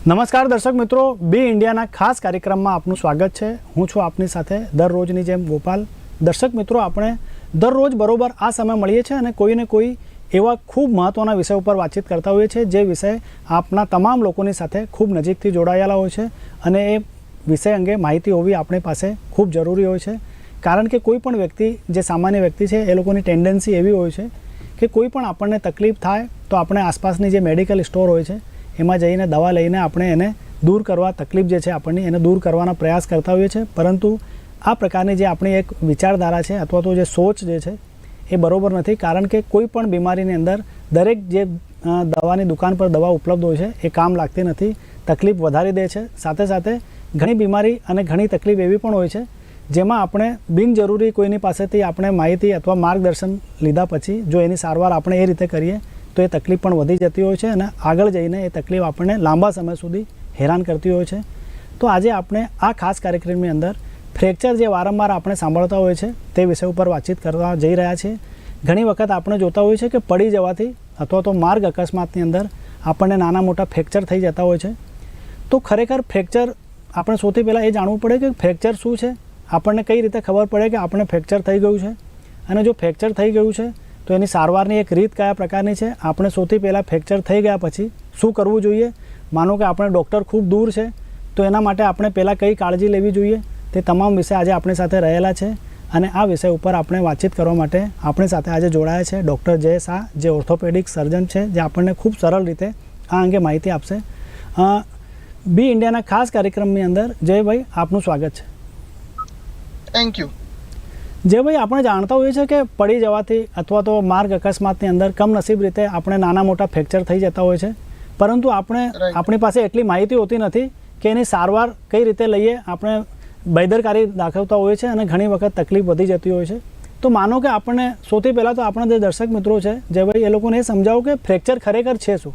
નમસ્કાર દર્શક મિત્રો, બી ઇન્ડિયાના ખાસ કાર્યક્રમમાં આપનું સ્વાગત છે. હું છું આપની સાથે દરરોજની જેમ ગોપાલ. દર્શક મિત્રો, આપણે દરરોજ બરોબર આ સમય મળીએ છીએ અને કોઈને કોઈ એવા ખૂબ મહત્ત્વના વિષય ઉપર વાતચીત કરતા હોઈએ છીએ, જે વિષય આપના તમામ લોકોની સાથે ખૂબ નજીકથી જોડાયેલા હોય છે અને એ વિષય અંગે માહિતી હોવી આપણી પાસે ખૂબ જરૂરી હોય છે. કારણ કે કોઈ પણ વ્યક્તિ, જે સામાન્ય વ્યક્તિ છે, એ લોકોની ટેન્ડન્સી એવી હોય છે કે કોઈ પણ આપણને તકલીફ થાય તો આપણે આસપાસની જે મેડિકલ સ્ટોર હોય છે એમાં જઈને દવા લઈને આપણે એને દૂર કરવા, તકલીફ જે છે આપણને, એને દૂર કરવાના પ્રયાસ કરતા હોઈએ છીએ. પરંતુ આ પ્રકારની જે આપણી એક વિચારધારા છે અથવા તો જે સોચ જે છે, એ બરોબર નથી. કારણ કે કોઈ પણ બીમારીની અંદર દરેક જે દવાની દુકાન પર દવા ઉપલબ્ધ હોય છે, એ કામ લાગતી નથી, તકલીફ વધારી દે છે. સાથે સાથે ઘણી બીમારી અને ઘણી તકલીફ એવી પણ હોય છે, જેમાં આપણે બિનજરૂરી કોઈની પાસેથી આપણે માહિતી અથવા માર્ગદર્શન લીધા પછી જો એની સારવાર આપણે એ રીતે કરીએ તો એ તકલીફ પણ વધી જતી હોય છે અને આગળ જઈને એ તકલીફ આપણને લાંબા સમય સુધી હેરાન કરતી હોય છે. તો આજે આપણે આ ખાસ કાર્યક્રમની અંદર ફ્રેક્ચર જે વારંવાર આપણે સાંભળતા હોય છે તે વિષય ઉપર વાતચીત કરવા જઈ રહ્યા છીએ. ઘણી વખત આપણે જોતા હોઈએ છીએ કે પડી જવાથી અથવા તો માર્ગ અકસ્માતની અંદર આપણને નાના મોટા ફ્રેક્ચર થઈ જતા હોય છે. તો ખરેખર ફ્રેક્ચર આપણે સૌથી પહેલાં એ જાણવું પડે કે ફ્રેક્ચર શું છે? આપણને કઈ રીતે ખબર પડે કે આપણે ફ્રેક્ચર થઈ ગયું છે? અને જો ફ્રેક્ચર થઈ ગયું છે તો એની સારવારની એક રીત કયા પ્રકારની છે? આપણે સૌથી પહેલાં ફ્રેક્ચર થઈ ગયા પછી શું કરવું જોઈએ? માનો કે આપણે ડૉક્ટર ખૂબ દૂર છે, તો એના માટે આપણે પહેલાં કઈ કાળજી લેવી જોઈએ? તે તમામ વિષય આજે આપણી સાથે રહેલા છે અને આ વિષય ઉપર આપણે વાતચીત કરવા માટે આપણી સાથે આજે જોડાયા છે ડૉક્ટર જય શાહ, જે ઓર્થોપેડિક સર્જન છે, જે આપણને ખૂબ સરળ રીતે આ અંગે માહિતી આપશે. બી ઇન્ડિયાના ખાસ કાર્યક્રમની અંદર જયભાઈ આપનું સ્વાગત છે. થેન્ક યુ જયભાઈ આપણે જાણતા હોઈએ છીએ કે પડી જવાથી અથવા તો માર્ગ અકસ્માતની અંદર કમનસીબ રીતે આપણે નાના મોટા ફ્રેક્ચર થઈ જતા હોય છે. પરંતુ આપણે આપણી પાસે એટલી માહિતી હોતી નથી કે એની સારવાર કઈ રીતે લઈએ આપણે બેદરકારી દાખવતા હોઈએ છીએ અને ઘણી વખત તકલીફ વધી જતી હોય છે. તો માનો કે આપણને સૌથી પહેલાં તો આપણા જે દર્શક મિત્રો છે જે ભાઈ એ લોકોને એ સમજાવો કે ફ્રેક્ચર ખરેખર છે શું?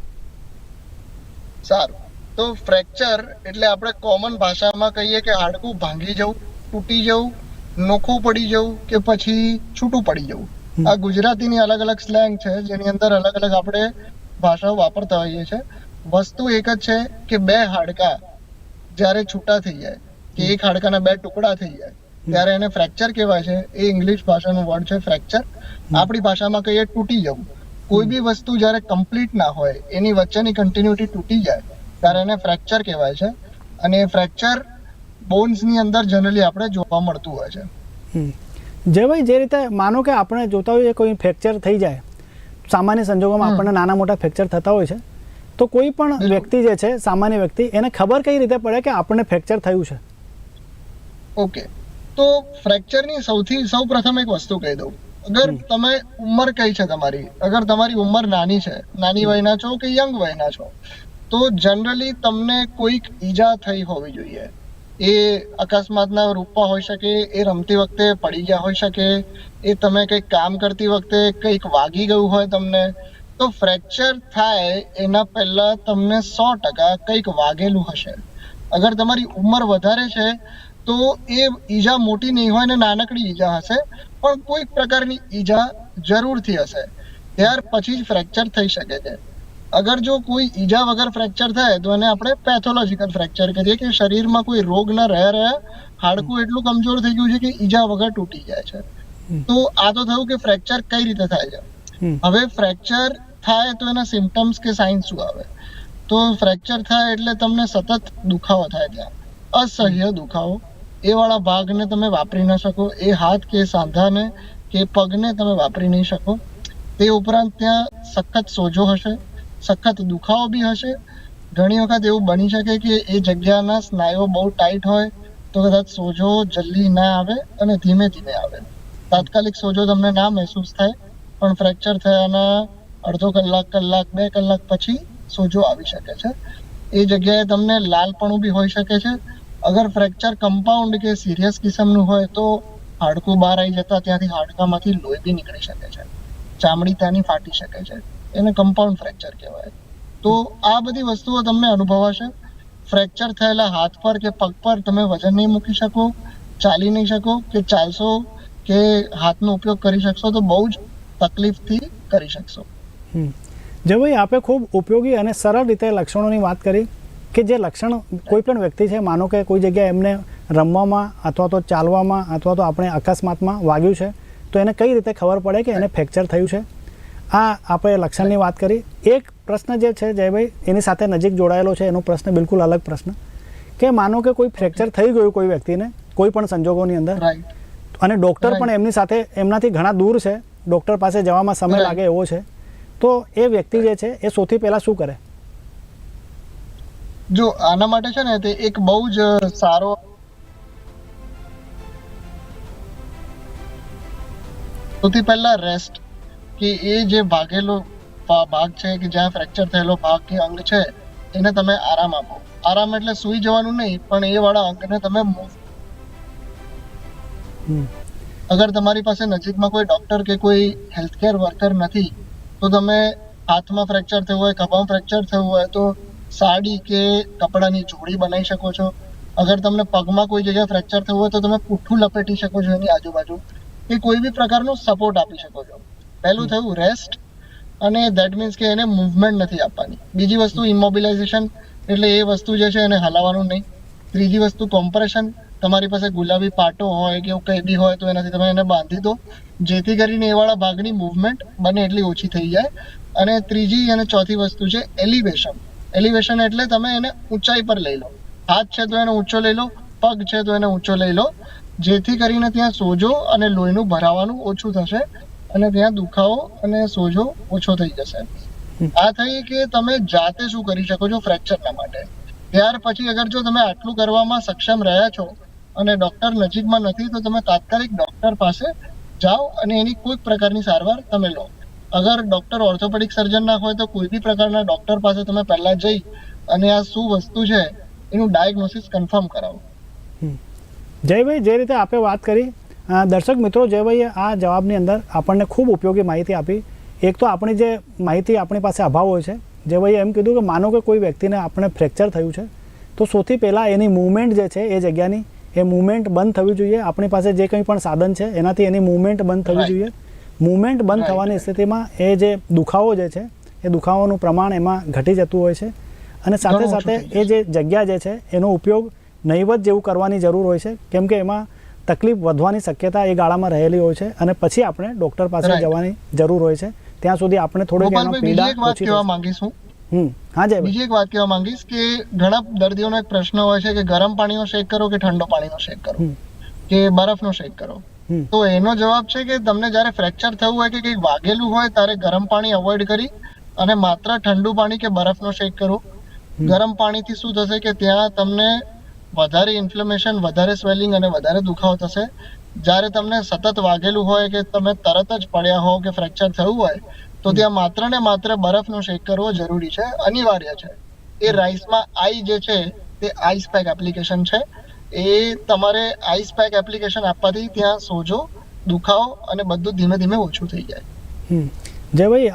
સારું. તો ફ્રેક્ચર એટલે આપણે કોમન ભાષામાં કહીએ કે હાડકું ભાંગી જવું તૂટી જવું નોખું પડી જવું કે પછી છૂટું પડી જવું? આ ગુજરાતીની અલગ અલગ સ્લેંગ છે જેની અંદર અલગ અલગ આપણે ભાષાઓ વાપરતા હોઈએ છીએ. વસ્તુ એક જ છે કે બે હાડકા જ્યારે છૂટા થઈ જાય કે એક હાડકાના બે ટુકડા થઈ જાય ત્યારે એને ફ્રેક્ચર કહેવાય છે. એ ઇંગ્લિશ ભાષાનું વર્ડ છે ફ્રેક્ચર આપણી ભાષામાં કહીએ તૂટી જવું. કોઈ બી વસ્તુ જ્યારે કમ્પ્લીટ ના હોય એની વચ્ચેની કન્ટિન્યુટી તૂટી જાય ત્યારે એને ફ્રેક્ચર કહેવાય છે. અને ફ્રેક્ચર બોન્સની અંદર જનરલી આપણે જોવા મળતું હોય છે. જયભાઈ જે રીતે માનો કે આપણે જોતા હોઈએ કોઈ ફ્રેક્ચર થઈ જાય સામાન્ય સંજોગોમાં આપણને નાના મોટા ફ્રેક્ચર થતા હોય છે તો કોઈ પણ વ્યક્તિ જે છે સામાન્ય વ્યક્તિ એને ખબર કઈ રીતે પડે કે આપણને ફ્રેક્ચર થયું છે? ઓકે. તો ફ્રેક્ચરની સૌથી સૌ પ્રથમ એક વસ્તુ કહી દઉં. અગર તમે ઉંમર કઈ છે તમારી અગર તમારી ઉંમર નાની છે નાની વયના છો કે યંગ વયના છો તો જનરલી તમને કોઈક ઈજા થઈ હોવી જોઈએ. એ અકસ્માતના રૂપમાં હોઈ શકે, એ રમતી વખતે પડી ગયા હોઈ શકે, એ તમે કંઈક કામ કરતી વખતે કંઈક વાગી ગયું હોય તમને, તો ફ્રેક્ચર થાય એના પહેલાં તમને સો ટકા કંઈક વાગેલું હશે. અગર તમારી ઉંમર વધારે છે, તો એ ઈજા મોટી નહીં હોય ને નાનકડી ઈજા હશે, પણ કોઈક પ્રકારની ઈજા જરૂરથી હશે. ત્યાર પછી જ ફ્રેક્ચર થઈ શકે છે. અગર જો કોઈ ઈજા વગર ફ્રેક્ચર થાય તો એને આપણે પેથોલોજીકલ ફ્રેક્ચર કહીએ કે શરીરમાં કોઈ રોગ ના રહ્યા રહ્યા હાડકું એટલું કમજોર થઈ ગયું છે કે ઈજા વગર તૂટી જાય છે. તો આ તો થયું કે ફ્રેક્ચર કઈ રીતે થાય છે? હવે ફ્રેક્ચર થાય તો એના સિમ્ટમ્સ કે સાઇન્સ શું આવે? તો ફ્રેક્ચર થાય એટલે તમને સતત દુખાવો થાય ત્યાં. અસહ્ય દુખાવો. એ વાળા ભાગને તમે વાપરી ન શકો. એ હાથ કે સાંધાને કે પગને તમે વાપરી નહીં શકો. તે ઉપરાંત ત્યાં સખત સોજો હશે. સખત દુખાવો બી હશે. ઘણી વખત એવું બની શકે કે એ જગ્યાના સ્નાયુઓ બહુ ટાઈટ હોય તો કદાચ સોજો જલ્દી ના આવે અને ધીમે ધીમે આવે. તાત્કાલિક સોજો તમને ના મહેસૂસ થાય, પણ ફ્રેક્ચર થયાના અડધો કલાક કલાક, બે કલાક પછી સોજો આવી શકે છે. એ જગ્યાએ તમને લાલપણું બી હોઈ શકે છે. અગર ફ્રેક્ચર કમ્પાઉન્ડ કે સિરિયસ કિસ્મનું હોય તો હાડકું બહાર આવી જતા ત્યાંથી હાડકામાંથી લોહી બી નીકળી શકે છે. ચામડી ત્યાંની ફાટી શકે છે. એને કમ્પાઉન્ડ ફ્રેક્ચર કહેવાય. તો આ બધી વસ્તુઓ તમને અનુભવાશે. ફ્રેક્ચર થયેલા હાથ પર કે પગ પર તમે વજન નહીં મૂકી શકો, ચાલી નહીં શકો કે ચાલશો કે હાથનો ઉપયોગ કરી શકશો તો બહુ જ તકલીફથી કરી શકશો. જે ભાઈ આપે ખૂબ ઉપયોગી અને સરળ રીતે લક્ષણોની વાત કરી કે જે લક્ષણ કોઈ પણ વ્યક્તિ છે, માનો કે કોઈ જગ્યાએ એમને રમવામાં અથવા તો ચાલવામાં અથવા તો આપણે અકસ્માતમાં વાગ્યું છે, તો એને કઈ રીતે ખબર પડે કે એને ફ્રેક્ચર થયું છે? આ આપણે લક્ષણની વાત કરી. એક પ્રશ્ન જે છે જયભાઈ એની સાથે નજીક જોડાયેલો છે એનો પ્રશ્ન બિલકુલ અલગ પ્રશ્ન. કે માનો કે કોઈ ફ્રેક્ચર થઈ ગયું કોઈ વ્યક્તિને કોઈ પણ સંજોગોની અંદર અને ડૉક્ટર પણ એમની સાથે એમનાથી ઘણા દૂર છે ડૉક્ટર પાસે જવામાં સમય લાગે એવો છે. તો એ વ્યક્તિ જે છે એ સૌથી પહેલાં શું કરે? જો આના માટે છે ને તે એક બહુ જ સારો સૌથી પહેલા રેસ્ટ કે એ જે ભાગેલો ભાગ છે કે જ્યાં ફ્રેક્ચર થયેલો ભાગ કે અંગ છે એને તમે આરામ આપો. આરામ એટલે સૂઈ જવાનું નહીં પણ એ વાળા અંગને તમે અગર તમારી પાસે નજીકમાં કોઈ ડોક્ટર કે કોઈ હેલ્થકેર વર્કર નથી તો તમે હાથમાં ફ્રેક્ચર થયું હોય ખભામાં ફ્રેક્ચર થયું હોય તો સાડી કે કપડાની જોડી બનાવી શકો છો. અગર તમને પગમાં કોઈ જગ્યાએ ફ્રેક્ચર થયું હોય તો તમે પુઠ્ઠું લપેટી શકો છો એની આજુબાજુ. કે કોઈ બી પ્રકારનો સપોર્ટ આપી શકો છો. પહેલું થયું રેસ્ટ અને દેટ મીન્સ કે એને મૂવમેન્ટ નથી આપવાની. બીજી વસ્તુ ઇમોબિલાઇઝેશન એટલે એ વસ્તુ જે છે એને હલાવવાનું નહીં. ત્રીજી વસ્તુ કોમ્પ્રેશન તમારી પાસે ગુલાબી પાટો હોય કે એવું કંઈ બી હોય તો એનાથી તમે એને બાંધી દો. જેથી કરીને એવાળા ભાગની મૂવમેન્ટ બને એટલી ઓછી થઈ જાય. અને ત્રીજી અને ચોથી વસ્તુ છે એલિવેશન એલિવેશન એટલે તમે એને ઊંચાઈ પર લઈ લો. હાથ છે તો એને ઊંચો લઈ લો, પગ છે તો એને ઊંચો લઈ લો. જેથી કરીને ત્યાં સોજો અને લોહીનું ભરાવાનું ઓછું થશે. અને ત્યાં દુખાવો અને સોજો ઓછો થઈ જશે. આ થઈ કે તમે જાતે શું કરી શકો છો ફ્રેક્ચરના માટે? ત્યાર પછી અગર જો તમે આટલું કરવામાં સક્ષમ રહ્યા છો અને ડોક્ટર નજીકમાં નથી તો તમે તાત્કાલિક ડોક્ટર પાસે જાઓ અને એની કોઈ પ્રકારની સારવાર તમે લો. અગર ડોક્ટર ઓર્થોપેડિક સર્જન ના હોય તો કોઈ બી પ્રકારના ડોક્ટર પાસે તમે પહેલા જઈ અને આ શું વસ્તુ છે એનું ડાયગ્નોસિસ કન્ફર્મ કરાવો. જયભાઈ જે રીતે આપે વાત કરી દર્શક મિત્રો જયભાઈએ આ જવાબની અંદર આપણને ખૂબ ઉપયોગી માહિતી આપી. એક તો આપણી જે માહિતી આપણી પાસે અભાવ હોય છે. જયભાઈએ એમ કીધું કે માનો કે કોઈ વ્યક્તિને આપણે ફ્રેક્ચર થયું છે તો સૌથી પહેલાં એની મૂવમેન્ટ જે છે એ જગ્યાની એ મૂવમેન્ટ બંધ થવી જોઈએ. આપણી પાસે જે કંઈ પણ સાધન છે એનાથી એની મૂવમેન્ટ બંધ થવી જોઈએ. મૂવમેન્ટ બંધ થવાની સ્થિતિમાં એ જે દુખાવો જે છે એ દુખાવાનું પ્રમાણ એમાં ઘટી જતું હોય છે. અને સાથે સાથે એ જે જગ્યા જે છે એનો ઉપયોગ નહીવત જેવું કરવાની જરૂર હોય છે. કેમ કે એમાં તકલીફ વધવાની શક્યતા એ ગાળામાં રહેલી હોય છે અને પછી આપણે ડોક્ટર પાસે જવાની જરૂર હોય છે. ત્યાં સુધી આપણે થોડીક એનો પીડા એક વાત ઓછી કહેવા માંગીશું હમ. હા જય બીજી એક વાત કહેવા માંગીશ કે ઘણા દર્દીઓનો એક પ્રશ્ન હોય છે કે ગરમ પાણીનો શેક કરો કે ઠંડો પાણીનો શેક કરો? કે બરફનો શેક કરો. તો એનો જવાબ છે કે તમને જ્યારે ફ્રેક્ચર થયું હોય કે કંઈક વાગેલું હોય ત્યારે ગરમ પાણી અવોઇડ કરી અને માત્ર ઠંડુ પાણી કે બરફનો શેક કરો. ગરમ પાણીથી શું થશે કે ત્યાં તમને વધારે ઇન્ફ્લેમેશન વધારે સ્વેલિંગ અને વધારે દુખાવો થશે. જ્યારે તમને સતત વાગેલું હોય કે તમે તરત જ પડ્યા હો કે ફ્રેક્ચર થયું હોય તો ત્યાં માત્ર ને માત્ર બરફનો શેક કરવો જરૂરી છે. અનિવાર્ય છે. એ રાઈસમાં આઈ જે છે તે આઈસ પેક એપ્લિકેશન છે. એ તમારે આઈસ પેક એપ્લિકેશન આપવાથી ત્યાં સોજો દુખાવો અને બધું ધીમે ધીમે ઓછું થઈ જાય. જયભાઈ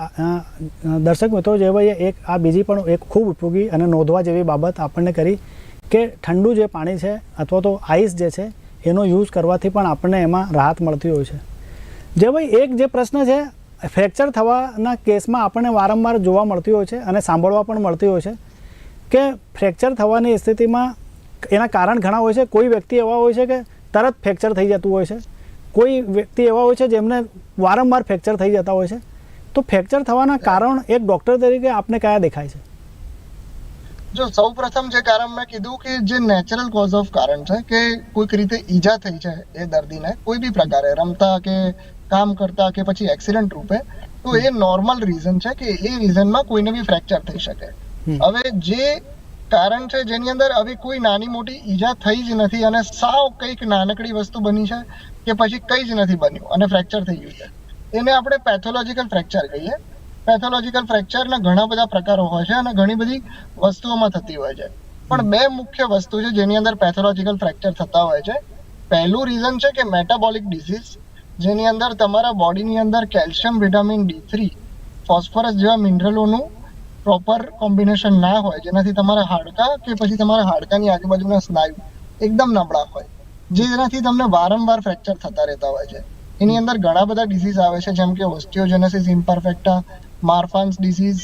દર્શક મિત્રો જયભાઈએ એક આ બીજી પણ એક ખૂબ ઉપયોગી અને નોંધવા જેવી બાબત આપણને કરી. કે ઠંડુ જે પાણી છે અથવા તો આઈસ જે છે એનો યુઝ કરવાથી પણ આપણને એમાં રાહત મળતી હોય છે. જે ભાઈ એક જે પ્રશ્ન છે ફ્રેક્ચર થવાના કેસમાં આપણને વારંવાર જોવા મળતી હોય છે અને સાંભળવા પણ મળતી હોય છે કે ફ્રેક્ચર થવાની સ્થિતિમાં એના કારણ ઘણા હોય છે. કોઈ વ્યક્તિ એવા હોય છે કે તરત ફ્રેક્ચર થઈ જતું હોય છે. કોઈ વ્યક્તિ એવા હોય છે જેમને વારંવાર ફ્રેક્ચર થઈ જતા હોય છે. તો ફ્રેક્ચર થવાના કારણ એક ડૉક્ટર તરીકે આપને કયા દેખાય છે? જો સૌ પ્રથમ જે કારણ મેં કીધું કે જે નેચરલ કોઝ ઓફ કારણ છે કે કોઈક રીતે ઈજા થઈ છે એ દર્દીને કોઈ બી પ્રકારે રમતા કે કામ કરતા કે પછી એક્સિડન્ટ રૂપે તો એ નોર્મલ રીઝન છે કે એ રીઝનમાં કોઈને બી ફ્રેક્ચર થઈ શકે. હવે જે કારણ છે જેની અંદર હવે કોઈ નાની મોટી ઈજા થઈ જ નથી અને સાવ કંઈક નાનકડી વસ્તુ બની છે કે પછી કંઈ જ નથી બન્યું અને ફ્રેક્ચર થઈ ગયું છે. એને આપણે પેથોલોજીકલ ફ્રેક્ચર કહીએ. પેથોલોજીકલ ફ્રેક્ચરના ઘણા બધા પ્રકારો હોય છે અને ઘણી બધી વસ્તુઓમાં થતી હોય છે. પણ બે મુખ્ય વસ્તુ છે જેની અંદર પેથોલોજીકલ ફ્રેક્ચર થતા હોય છે. પહેલું રીઝન છે કે મેટાબોલિક ડિસીઝ જેની અંદર તમારા બોડીની અંદર calcium vitamin D three phosphorus જેવા મિનરલોનું પ્રોપર કોમ્બિનેશન ના હોય, જેનાથી તમારા હાડકા કે પછી તમારા હાડકાની આજુબાજુના સ્નાયુ એકદમ નબળા હોય જેનાથી તમને વારંવાર ફ્રેક્ચર થતા રહેતા હોય છે. એની અંદર ઘણા બધા ડિસીઝ આવે છે જેમ કે ઓસ્ટિયોજેનેસિસ ઇમ્પરફેક્ટા માર્ફાન્સ ડિસીઝ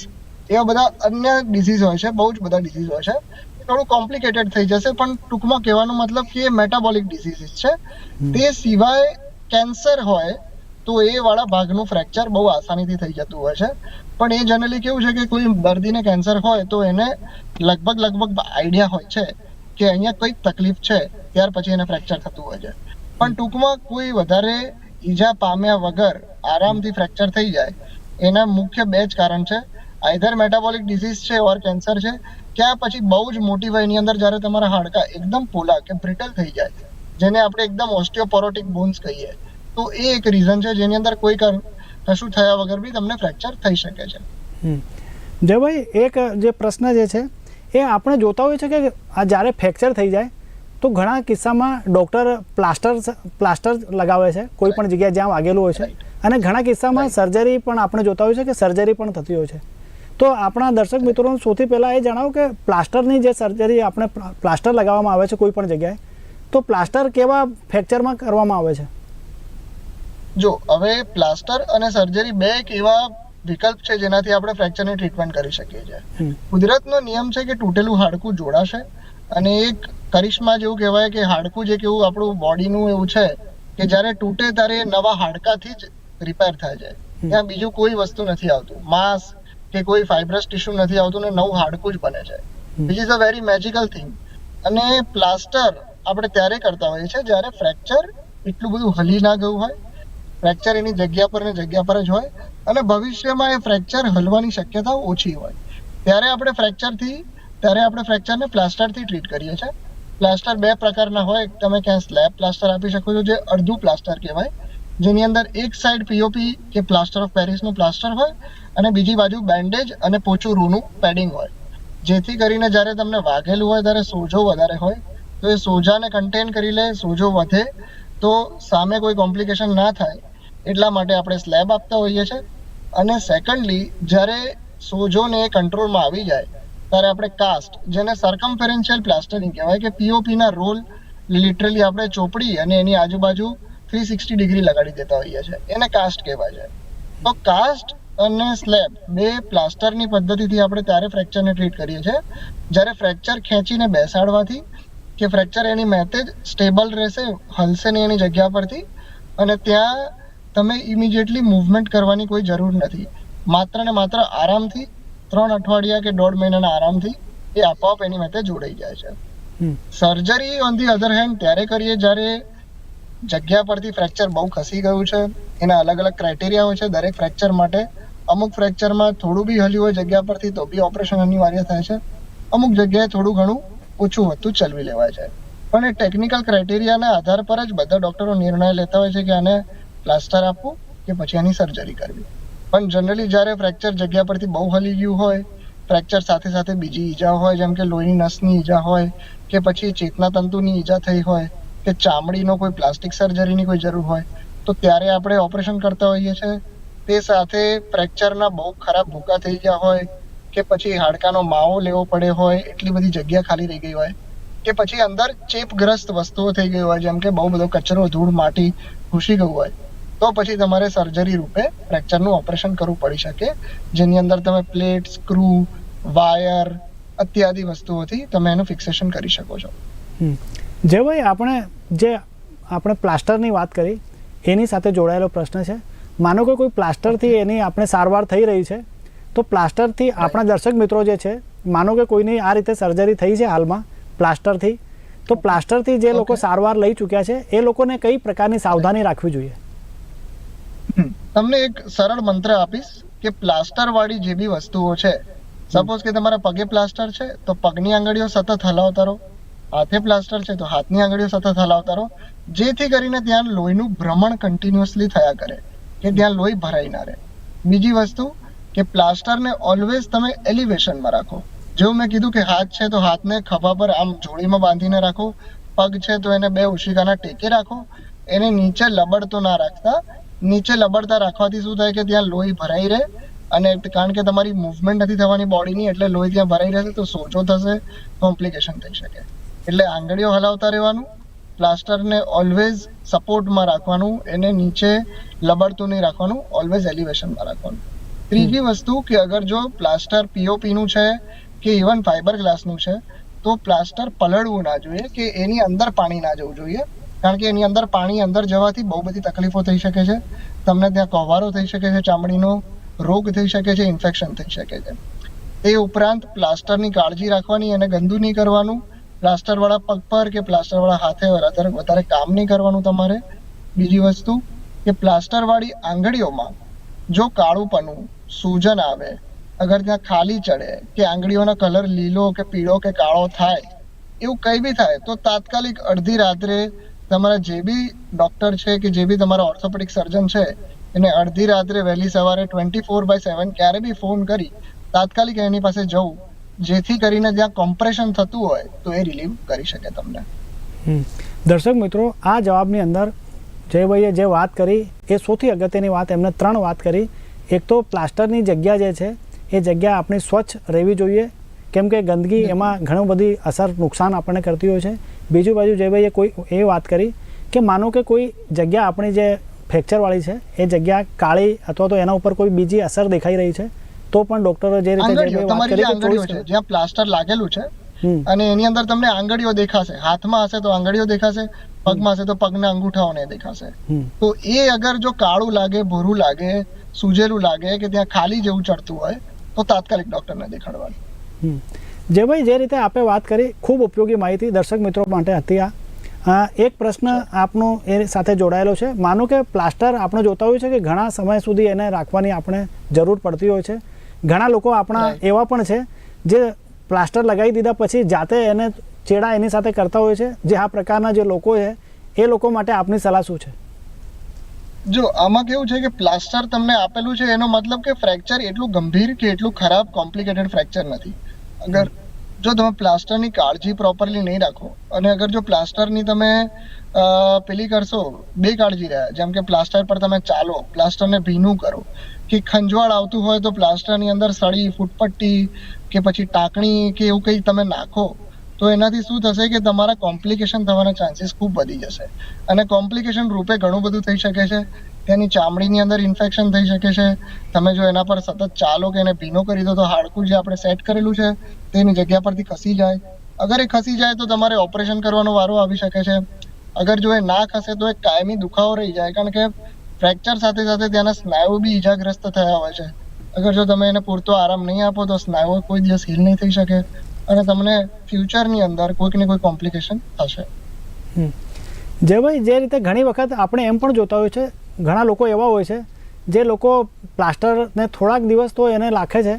એવા બધા અન્ય ડિસીઝ હોય છે બહુ જ બધા ડિસીઝ હોય છે. થોડું કોમ્પ્લિકેટેડ થઈ જશે પણ ટૂંકમાં કહેવાનો મતલબ કે એ મેટાબોલિક ડિસીઝીસ છે. તે સિવાય કેન્સર હોય તો એ વાળા ભાગનું ફ્રેક્ચર બહુ આસાનીથી થઈ જતું હોય છે. પણ એ જનરલી કેવું છે કે કોઈ દર્દીને કેન્સર હોય તો એને લગભગ લગભગ આઈડિયા હોય છે કે અહીંયા કંઈક તકલીફ છે ત્યાર પછી એને ફ્રેક્ચર થતું હોય છે. પણ ટૂંકમાં કોઈ વધારે ઈજા પામ્યા વગર આરામથી ફ્રેક્ચર થઈ જાય, એના મુખ્ય બે જ કારણ છે. આઈધર મેટાબોલિક ડિસીઝ છે ઓર કેન્સર છે. ક્યાં પછી બહુ જ મોટી વયની અંદર જ્યારે તમારા હાડકા એકદમ પોલા કે બ્રિટલ થઈ જાય, જેને આપણે એકદમ ઓસ્ટિયોપોરોટિક બોન્સ કહીએ, તો એ એક રીઝન છે જેની અંદર કોઈ કશું થયા વગર બી તમને ફ્રેક્ચર થઈ શકે છે. જયભાઈ, એક જે પ્રશ્ન જે છે, એ આપણે જોતા હોઈએ છે કે આ જ્યારે ફ્રેક્ચર થઈ જાય તો ઘણા કિસ્સામાં ડૉક્ટર પ્લાસ્ટર પ્લાસ્ટર લગાવે છે કોઈ પણ જગ્યાએ જ્યાં વાગેલું હોય છે. અને ઘણા કિસ્સામાં સર્જરી પણ આપણે જોતા હોય છે કે સર્જરી પણ થતી હોય છે. તો આપણા દર્શક મિત્રોને સૌથી પહેલાં એ જણાવો કે પ્લાસ્ટરની જે સર્જરી આપણે પ્લાસ્ટર લગાવવામાં આવે છે કોઈ પણ જગ્યાએ તો પ્લાસ્ટર કેવા ફ્રેક્ચરમાં કરવામાં આવે છે? જો હવે પ્લાસ્ટર અને સર્જરી બે એક એવા વિકલ્પ છે જેનાથી આપણે ફ્રેક્ચરની ટ્રીટમેન્ટ કરી શકીએ છીએ. કુદરતનો નિયમ છે કે તૂટેલું હાડકું જોડાશે અને એક કરિશ્મા જેવું કહેવાય કે હાડકું જે કેવું આપણું બોડીનું એવું છે કે જ્યારે તૂટે ત્યારે નવા હાડકાથી જ રિપેર થાય છે. ત્યાં બીજું કોઈ વસ્તુ નથી આવતું. માંસ કે કોઈ ફાઇબ્રસ ટિશ્યુ નથી આવતું ને નવું હાડકું જ બને છે. Which is a very magical thing અને પ્લાસ્ટર આપણે ત્યારે કરતા હોઈએ છીએ જ્યારે ફ્રેક્ચર એટલું બધું હલી ના ગયું હોય. ફ્રેક્ચર એની જગ્યા પર ને જગ્યા પર જ હોય. અને ભવિષ્યમાં એ ફ્રેક્ચર હલવાની શક્યતા ઓછી હોય. ત્યારે આપણે ફ્રેક્ચરથી ત્યારે આપણે ફ્રેક્ચરને પ્લાસ્ટરથી ટ્રીટ કરીએ છીએ. પ્લાસ્ટર બે પ્રકારના હોય. તમે ક્યાં સ્લેબ પ્લાસ્ટર આપી શકો છો, જે અડધું પ્લાસ્ટર કહેવાય. જેની અંદર એક સાઈડ પીઓપી કે પ્લાસ્ટર ઓફ પેરિસનું પ્લાસ્ટર હોય અને બીજી બાજુ બેન્ડેજ અને પોચું રૂનું પેડિંગ હોય. જેથી કરીને જ્યારે તમને વાઘેલું હોય, ત્યારે સોજો વધારે હોય. તો એ સોજાને કન્ટેન કરી લે, સોજો વધે. તો સામે કોઈ કોમ્પ્લિકેશન ના થાય, એટલા માટે આપણે સ્લેબ આપતા હોઈએ છીએ. અને સેકન્ડલી જ્યારે સોજોને કંટ્રોલમાં આવી જાય ત્યારે આપણે કાસ્ટ જેને સરકમફેરેન્શિયલ પ્લાસ્ટરિંગ કહેવાય કે પીઓપી ના રોલ લિટરલી આપણે ચોપડી અને એની આજુબાજુ થ્રી સિક્સટી ડિગ્રી લગાડી દેતા હોઈએ છીએ. એને કાસ્ટ કહેવાય છે. તો કાસ્ટ અને સ્લેબ બે પ્લાસ્ટરની પદ્ધતિથી આપણે ત્યારે ફ્રેક્ચરને ટ્રીટ કરીએ છીએ. જ્યારે ફ્રેક્ચર ખેંચીને બેસાડવાથી કે ફ્રેક્ચર એની મેતે જ સ્ટેબલ રહેશે, હલશે નહીં એની જગ્યા પરથી અને ત્યાં તમે ઇમિડિયેટલી મૂવમેન્ટ કરવાની કોઈ જરૂર નથી. માત્ર ને માત્ર આરામથી ત્રણ અઠવાડિયા કે દોઢ મહિનાના આરામથી એ આપોઆપ એની માટે જોડાઈ જાય છે. Surgery on the other hand ત્યારે કરીએ જ્યારે જગ્યા પરથી ફ્રેક્ચર બહુ ખસી ગયું છે. એના અલગ અલગ ક્રાઇટેરિયા હોય છે. દરેક ફ્રેક્ચર માટે અમુક ફ્રેક્ચરમાં થોડું બી હલ્યું હોય જગ્યા પરથી તો બી ઓપરેશન અનિવાર્ય થાય છે. અમુક જગ્યાએ થોડું ઘણું ઓછું વધતું ચલવી લેવાય છે. પણ એ ટેકનિકલ ક્રાઇટેરિયાના આધાર પર જ બધા ડોક્ટરો નિર્ણય લેતા હોય છે કે આને પ્લાસ્ટર આપવું કે પછી આની સર્જરી કરવી. પણ જનરલી જ્યારે ફ્રેક્ચર જગ્યા પરથી બહુ હલી ગયું હોય ફ્રેક્ચર સાથે સાથે બીજી ઈજા હોય, જેમ કે લોહીની નસની ઈજા હોય, કે પછી ચેતના તંતુની ઈજા થઈ હોય, કે ચામડીનો કોઈ પ્લાસ્ટિક સર્જરીની કોઈ જરૂર હોય, તો ત્યારે આપણે ઓપરેશન કરતા હોઈએ છીએ તે સાથે ફ્રેક્ચરના બહુ ખરાબ ભૂકા થઈ ગયા હોય, કે પછી હાડકાનો માવો લેવો પડે હોય, એટલી બધી જગ્યા ખાલી રહી ગઈ હોય, કે પછી અંદર ચેપગ્રસ્ત વસ્તુઓ થઈ ગઈ હોય, જેમ કે બહુ બધો કચરો, ધૂળ, માટી ઘૂસી ગયું હોય. તો પછી તમારે સર્જરી રૂપે ફ્રેક્ચરનું ઓપરેશન કરવું પડી શકે. જેની અંદર તમે પ્લેટ સ્ક્રૂ વાયર અત્યાદિ વસ્તુઓથી તમે એનું ફિક્સેશન કરી શકો છો. જે ભાઈ આપણે જે આપણે પ્લાસ્ટરની વાત કરી એની સાથે જોડાયેલો પ્રશ્ન છે. માનો કે કોઈ પ્લાસ્ટરથી એની આપણે સારવાર થઈ રહી છે તો પ્લાસ્ટરથી આપણા દર્શક મિત્રો જે છે માનો કે કોઈની આ રીતે સર્જરી થઈ છે હાલમાં પ્લાસ્ટરથી તો પ્લાસ્ટરથી જે લોકો સારવાર લઈ ચૂક્યા છે એ લોકોને કઈ પ્રકારની સાવધાની રાખવી જોઈએ? તમને એક સરળ મંત્ર આપીશ કે પ્લાસ્ટર વાળી જે બી વસ્તુઓ છે સપોઝ કે તમારા પગે પ્લાસ્ટર છે, તો પગની આંગળીઓ સતત હલાવતા રહો. હાથે પ્લાસ્ટર છે, તો હાથની આંગળીઓ સતત હલાવતા રહો. જેથી કરીને ત્યાં લોહીનું ભ્રમણ કન્ટિન્યુઅસલી થયા કરે, કે ત્યાં લોહી ભરાઈ ના રહે. બીજી વસ્તુ કે પ્લાસ્ટરને ઓલવેઝ તમે એલિવેશનમાં રાખો. જેવું મેં કીધું કે હાથ છે, તો હાથને ખભા પર આમ જોડીમાં બાંધીને રાખો. પગ છે, તો એને બે ઉશિકાના ટેકે રાખો. એને નીચે લબડતો ના રાખતા નીચે લબડતા રાખવાથી શું થાય કે ત્યાં લોહી ભરાઈ રહે અને કારણ કે તમારી મૂવમેન્ટ નથી થવાની બોડીની એટલે લોહી ત્યાં ભરાઈ રહેશે તો સોજો થશે કોમ્પ્લિકેશન થઈ શકે. એટલે આંગળીઓ હલાવતા રહેવાનું પ્લાસ્ટરને ઓલવેઝ સપોર્ટમાં રાખવાનું એને નીચે લબડતું નહીં રાખવાનું ઓલવેઝ એલિવેશનમાં રાખવાનું. ત્રીજી વસ્તુ કે અગર જો પ્લાસ્ટર પીઓપીનું છે કે ઇવન ફાઈબર ગ્લાસનું છે તો પ્લાસ્ટર પલળવું ના જોઈએ કે એની અંદર પાણી ના જવું જોઈએ. કારણ કે એની અંદર પાણી અંદર જવાથી બહુ બધી તકલીફો થઈ શકે છે. તમને ત્યાં કોવારો થઈ શકે છે, ચામડીનો રોગ થઈ શકે છે ઇન્ફેક્શન થઈ શકે છે. એ ઉપરાંત પ્લાસ્ટરની કાળજી રાખવાની અને ગંદુ નહીં કરવાનું. પ્લાસ્ટરવાળા પગ પર કે પ્લાસ્ટરવાળા હાથે વધારે કામ નહીં કરવાનું તમારે. બીજી વસ્તુ કે પ્લાસ્ટરવાળી આંગળીઓમાં જો કાળુંપણું, સૂજન આવે, અગર ત્યાં ખાલી ચડે, કે આંગળીઓનો કલર લીલો કે પીળો કે કાળો થાય, એવું કંઈ બી થાય, તો તાત્કાલિક અડધી રાત્રે તમારા જે બી ડોક્ટર છે કે જે બી તમારા ઓર્થોપેડિક સર્જન છે એને અડધી રાત્રે વહેલી સવારે ટ્વેન્ટી ફોર બાય સેવન ક્યારે બી ફોન કરી તાત્કાલિક એની પાસે જવું જેથી કરીને જ્યાં કોમ્પ્રેશન થતું હોય તો એ રિલીવ કરી શકે તમને. હમ. દર્શક મિત્રો આ જવાબની અંદર જયભાઈએ જે વાત કરી એ સૌથી અગત્યની વાત એમને ત્રણ વાત કરી. એક તો પ્લાસ્ટરની જગ્યા જે છે એ જગ્યા આપણી સ્વચ્છ રહેવી જોઈએ. કેમ કે ગંદકી એમાં ઘણી બધી અસર નુકસાન આપણને કરતી હોય છે. બીજું બાજુ જયભાઈએ કોઈ એ વાત કરી કે માનો કે કોઈ જગ્યા આપણી જે ફ્રેક્ચરવાળી છે એ જગ્યા કાળી અથવા તો એના ઉપર કોઈ બીજી અસર દેખાઈ રહી છે તો પણ ડોક્ટરો જે રીતે આંગળીઓ જયભાઈએ વાત તમારી જે આંગળીઓ છે જ્યાં પ્લાસ્ટર લાગેલું છે અને એની અંદર તમને આંગળીઓ દેખાશે હાથમાં હશે તો આંગળીઓ દેખાશે પગમાં હશે તો પગના અંગૂઠાઓને દેખાશે. તો એ અગર જો કાળું લાગે ભૂરું લાગે સૂજેલું લાગે કે ત્યાં ખાલી જેવું ચડતું હોય તો તાત્કાલિક ડોક્ટરને દેખાડવાનું. હમ. જયભાઈ જે રીતે આપે વાત કરી ખૂબ ઉપયોગી માહિતી દર્શક મિત્રો માટે હતી આ. એક પ્રશ્ન આપનો એ સાથે જોડાયેલો છે. માનો કે પ્લાસ્ટર આપણે જોતા હોય છે કે ઘણા સમય સુધી એને રાખવાની આપણે જરૂર પડતી હોય છે. ઘણા લોકો આપણા એવા પણ છે જે પ્લાસ્ટર લગાવી દીધા પછી જાતે એને ચેડા એની સાથે કરતા હોય છે જે આ પ્રકારના જે લોકો છે એ લોકો માટે આપની સલાહ શું છે? જો આમાં કેવું છે કે પ્લાસ્ટર તમને આપેલું છે એનો મતલબ કે ફ્રેક્ચર એટલું ગંભીર કે એટલું ખરાબ કોમ્પ્લિકેટેડ ફ્રેક્ચર નથી. અગર જો તમે પ્લાસ્ટરની કાળજી પ્રોપરલી નહીં રાખો અને અગર જો પ્લાસ્ટરની તમે પેલી કરશો, બે કાળજી રહ્યા, જેમ કે પ્લાસ્ટર પર તમે ચાલો, પ્લાસ્ટરને ભીનું કરો, કે ખંજવાળ આવતું હોય તો પ્લાસ્ટરની અંદર સળી, ફૂટપટ્ટી કે પછી ટાંકણી કે એવું કંઈ તમે નાખો, તો એનાથી શું થશે કે તમારા કોમ્પ્લિકેશન થવાના ચાન્સીસ ખૂબ વધી જશે. અને કોમ્પ્લિકેશન રૂપે ઘણું બધું થઈ શકે છે. તેની ચામડીની અંદર ઇન્ફેક્શન થઈ શકે છે. તમે જો એના પર સતત ચાલો કે એને ભીનો કરી દો, તો હાડકું જે આપણે સેટ કરેલું છે, તેની જગ્યા પરથી ખસી જાય. અગર એ ખસી જાય તો તમારે ઓપરેશન કરવાનો વારો આવી શકે છે. અગર જો એ ના ખસે તો એ કાયમી દુખાવો રહી જાય, કારણ કે ફ્રેક્ચર સાથે સાથે ત્યાંના સ્નાયુ બી ઈજાગ્રસ્ત થયા હોય છે. અગર જો તમે એને પૂરતો આરામ નહીં આપો, તો સ્નાયુઓ કોઈ દિવસ હીલ નહીં થઈ શકે અને તમને ફ્યુચરની અંદર કોઈક ને કોઈ કોમ્પ્લિકેશન થશે. જયભાઈ, જે રીતે ઘણી વખત આપણે એમ પણ જોતા હોય છે ઘણા લોકો એવા હોય છે જે લોકો પ્લાસ્ટરને થોડાક દિવસ તો એને લાખે છે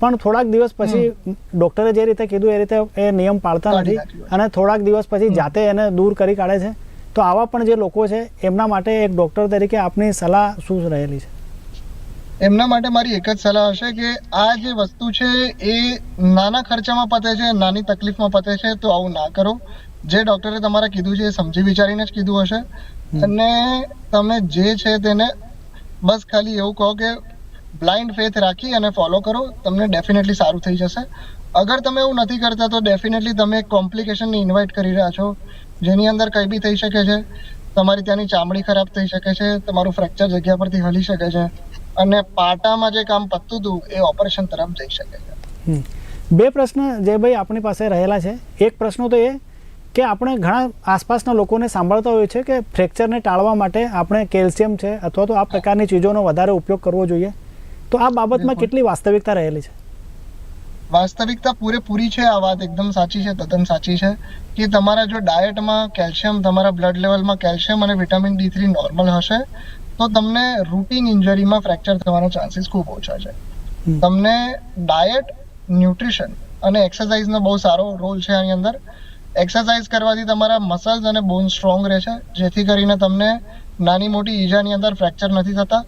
પણ થોડાક દિવસ પછી ડૉક્ટરે જે રીતે કીધું એ રીતે એ નિયમ પાળતા નથી અને થોડાક દિવસ પછી જાતે એને દૂર કરી કાઢે છે. તો આવા પણ જે લોકો છે એમના માટે એક ડૉક્ટર તરીકે આપની સલાહ શું રહેલી છે? એમના માટે મારી એક જ સલાહ હશે કે આ જે વસ્તુ છે એ નાના ખર્ચામાં પતે છે નાની તકલીફમાં પતે છે તો આવું ના કરો. જે ડોક્ટરે તમારે કીધું છે એ સમજી વિચારીને જ કીધું હશે. અને તમે જે છે તેને બસ ખાલી એવું કહો કે બ્લાઇન્ડ ફેથ રાખી અને ફોલો કરો તમને ડેફિનેટલી સારું થઈ જશે. અગર તમે એવું નથી કરતા તો ડેફિનેટલી તમે કોમ્પ્લિકેશનને ઇન્વાઇટ કરી રહ્યા છો. જેની અંદર કંઈ બી થઈ શકે છે. તમારી ત્યાંની ચામડી ખરાબ થઈ શકે છે તમારું ફ્રેક્ચર જગ્યા પરથી હલી શકે છે અને પાટામાં જે કામ પતતું હતું એ ઓપરેશન તરફ જઈ શકે છે. બે પ્રશ્ન જે ભાઈ આપણી પાસે રહેલા છે. એક પ્રશ્ન તો એ કે આપણે ઘણા આસપાસના લોકોને સાંભળતા હોઈએ છે કે ફ્રેક્ચરને ટાળવા માટે આપણે કેલ્શિયમ છે અથવા તો આ પ્રકારની ચીજોનો વધારે ઉપયોગ કરવો જોઈએ. તો આ બાબતમાં કેટલી વાસ્તવિકતા રહેલી છે? વાસ્તવિકતા પૂરેપૂરી છે આ વાત એકદમ સાચી છે તદ્દન સાચી છે કે તમારા જો ડાયટમાં કેલ્શિયમ તમારા બ્લડ લેવલમાં કેલ્શિયમ અને વિટામિન ડી થ્રી નોર્મલ હશે તો તમને રૂટીન ઇન્જરીમાં ફ્રેક્ચર થવાના ચાન્સીસ ખૂબ ઓછા છે. તમને ડાયટ ન્યુટ્રિશન અને એક્સરસાઇઝનો બહુ સારો રોલ છે આની અંદર. એક્સરસાઇઝ કરવાથી તમારા મસલ્સ અને બોન સ્ટ્રોંગ રહેશે. જેથી કરીને તમને નાની મોટી ઈજાની અંદર ફ્રેક્ચર નથી થતા.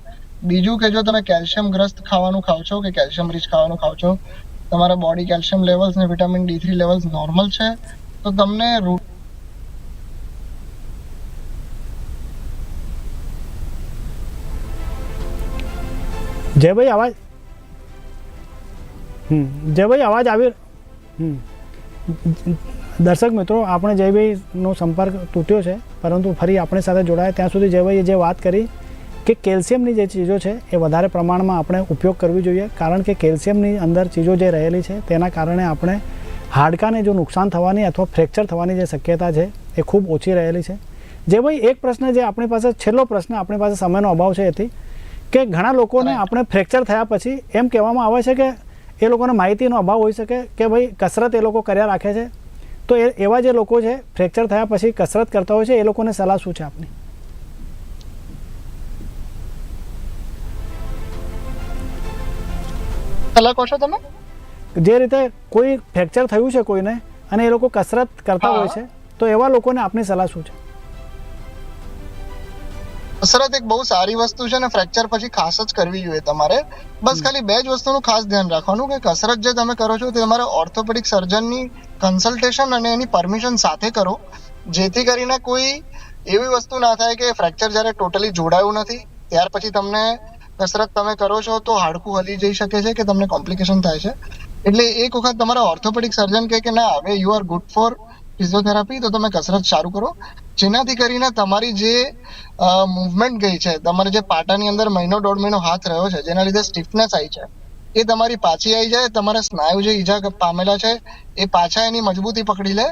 બીજું કે જો તમે કેલ્શિયમ ગ્રસ્ત ખાવાનું ખાવ છો કે કેલ્શિયમ રીચ ખાવાનું ખાવ છો, તમારા બોડી કેલ્શિયમ લેવલ્સ ને vitamin D three levels normal છે. તો તમને રૂ જયભાઈ અવાજ હમ જયભાઈ અવાજ આવી હમ દર્શક મિત્રો આપણે જયભાઈનો સંપર્ક તૂટ્યો છે પરંતુ ફરી આપણી સાથે જોડાયા. ત્યાં સુધી જયભાઈએ જે વાત કરી કે કેલ્શિયમની જે ચીજો છે એ વધારે પ્રમાણમાં આપણે ઉપયોગ કરવી જોઈએ કારણ કે કેલ્શિયમની અંદર ચીજો જે રહેલી છે તેના કારણે આપણે હાડકાને જો નુકસાન થવાની અથવા ફ્રેક્ચર થવાની જે શક્યતા છે એ ખૂબ ઓછી રહેલી છે. જે ભાઈ એક પ્રશ્ન જે આપણી પાસે છેલ્લો પ્રશ્ન આપણી પાસે સમયનો અભાવ છે એથી કે ઘણા લોકોને આપણે ફ્રેક્ચર થયા પછી એમ કહેવામાં આવે છે કે એ લોકોને માહિતીનો અભાવ હોઈ શકે કે ભાઈ કસરત એ લોકો કર્યા રાખે છે? તો એ એવા જે લોકો છે ફ્રેક્ચર થયા પછી કસરત કરતા હોય છે એ લોકોને સલાહ શું છે આપની? સલાહ કહો છો તમે? જે રીતે કોઈ ફ્રેક્ચર થયું છે કોઈને અને એ લોકો કસરત કરતા હોય છે તો એવા લોકોને આપની સલાહ શું છે? કસરત એક બહુ સારી વસ્તુ છે અને ફ્રેક્ચર પછી ખાસ જ કરવી જોઈએ તમારે. બસ ખાલી બે જ વસ્તુનું ખાસ ધ્યાન રાખવાનું કે કસરત જે તમે કરો છો તે તમારે ઓર્થોપેડિક સર્જનની કન્સલ્ટેશન અને એની પરમિશન સાથે કરો. જેથી કરીને કોઈ એવી વસ્તુ ના થાય કે ફ્રેક્ચર જ્યારે ટોટલી જોડાયું નથી ત્યાર પછી તમને કસરત તમે કરો છો તો હાડકું હલી જઈ શકે છે કે તમને કોમ્પ્લિકેશન થાય છે. એટલે એક વખત તમારા ઓર્થોપેડિક સર્જન કહે કે ના હવે you are good for physiotherapy તો તમે કસરત સારું કરો. જેનાથી કરીને તમારી જે મુવમેન્ટ ગઈ છે, તમારે જે પાટાની અંદર મહિનો દોઢ મહિનો હાથ રહ્યો છે, જેના લીધે સ્ટીફનેસ આવી છે, એ તમારી પાછી આવી જાય, તમારા સ્નાયુ જે ઈજા પામેલા છે, એ પાછા એની મજબૂતી પકડી લે,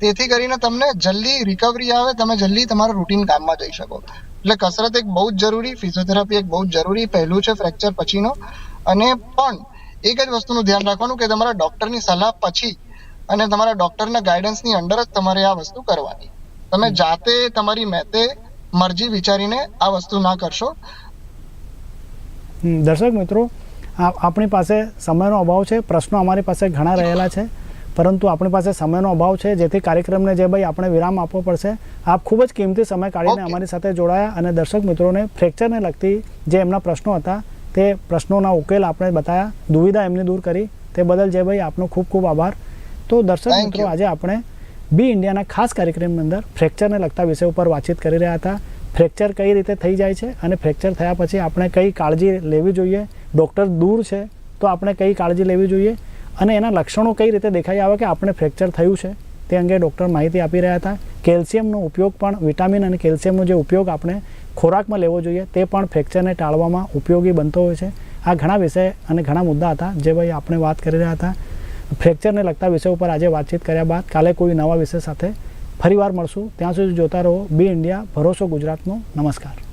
તેથી કરીને તમને જલ્દી રિકવરી આવે, તમે જલ્દી તમારા રૂટીન કામમાં જઈ શકો. એટલે કસરત એક બહુ જ જરૂરી ફિઝિયોથેરાપી એક બહુ જ જરૂરી પહેલું છે ફ્રેક્ચર પછીનો, અને પણ એક જ વસ્તુનું ધ્યાન રાખવાનું કે તમારા ડોક્ટરની સલાહ પછી અને તમારા ડોક્ટરના ગાઈડન્સની અંડર જ તમારે આ વસ્તુ કરવાની. તમે જાતે તમારી મેતે મરજી વિચારીને આ વસ્તુ ના કરશો. હમ, દર્શક મિત્રો આપણી પાસે સમયનો અભાવ છે પ્રશ્નો અમારી પાસે ઘણા રહેલા છે પરંતુ આપણી પાસે સમયનો અભાવ છે જેથી કાર્યક્રમને જે ભાઈ આપણે વિરામ આપવો પડશે આપ ખૂબ જ કિંમતી સમય કાઢીને અમારી સાથે જોડાયા અને દર્શક મિત્રોને ફ્રેક્ચરને લગતી જે એમના પ્રશ્નો હતા તે પ્રશ્નોના ઉકેલ આપણે બતાવ્યા દુવિધા એમની દૂર કરી તે બદલ જે ભાઈ આપનો ખૂબ ખૂબ આભાર. તો દર્શક મિત્રો આજે આપણે બી ઇન્ડિયાના ખાસ કાર્યક્રમની અંદર ફ્રેક્ચરને લગતા વિષય ઉપર વાતચીત કરી રહ્યા હતા. ફ્રેક્ચર કઈ રીતે થઈ જાય છે અને ફ્રેક્ચર થયા પછી આપણે કઈ કાળજી લેવી જોઈએ? ડૉક્ટર દૂર છે તો આપણે કઈ કાળજી લેવી જોઈએ? અને એના લક્ષણો કઈ રીતે દેખાઈ આવે કે આપણે ફ્રેક્ચર થયું છે? તે અંગે ડૉક્ટર માહિતી આપી રહ્યા હતા. કેલ્શિયમનો ઉપયોગ પણ વિટામિન અને કેલ્શિયમનો જે ઉપયોગ આપણે ખોરાકમાં લેવો જોઈએ તે પણ ફ્રેક્ચરને ટાળવામાં ઉપયોગી બનતો હોય છે. આ ઘણા વિષય અને ઘણા મુદ્દા હતા જે ભાઈ આપણે વાત કરી રહ્યા હતા. ફ્રેક્ચરને લગતા વિષય ઉપર આજે વાતચીત કર્યા બાદ કાલે કોઈ નવા વિષય સાથે ફરીવાર મળશું. ત્યાં સુધી જોતા રહો બી ઇન્ડિયા, ભરોસો ગુજરાતનો. નમસ્કાર.